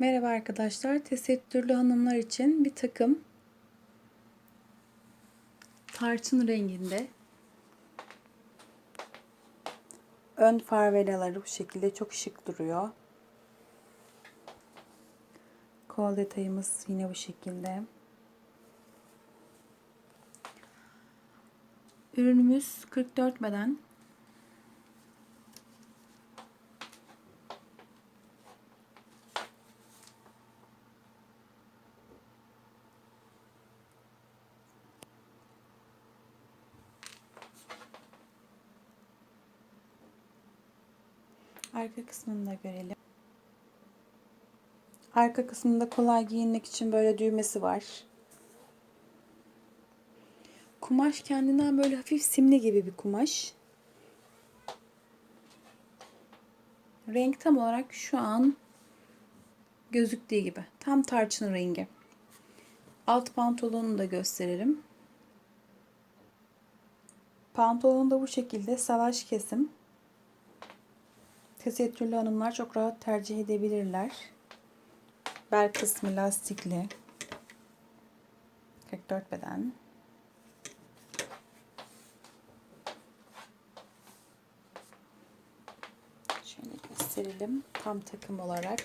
Merhaba arkadaşlar. Tesettürlü hanımlar için bir takım tarçın renginde ön far velaları bu şekilde çok şık duruyor. Kol detayımız yine bu şekilde. Ürünümüz 44 beden. Arka kısmını da görelim. Arka kısmında kolay giyinmek için böyle düğmesi var. Kumaş kendinden böyle hafif simli gibi bir kumaş. Renk tam olarak şu an gözüktüğü gibi. Tam tarçın rengi. Alt pantolonunu da gösterelim. Pantolon da bu şekilde salaş kesim. Tesettürlü hanımlar çok rahat tercih edebilirler. Bel kısmı lastikli. 44 beden. Şöyle gösterelim. Tam takım olarak.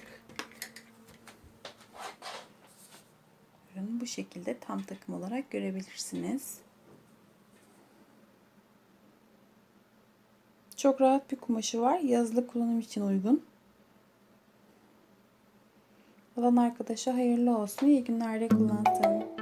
Ürün bu şekilde tam takım olarak görebilirsiniz. Çok rahat bir kumaşı var. Yazlık kullanım için uygun. Alan arkadaşa hayırlı olsun. İyi günlerde kullansın.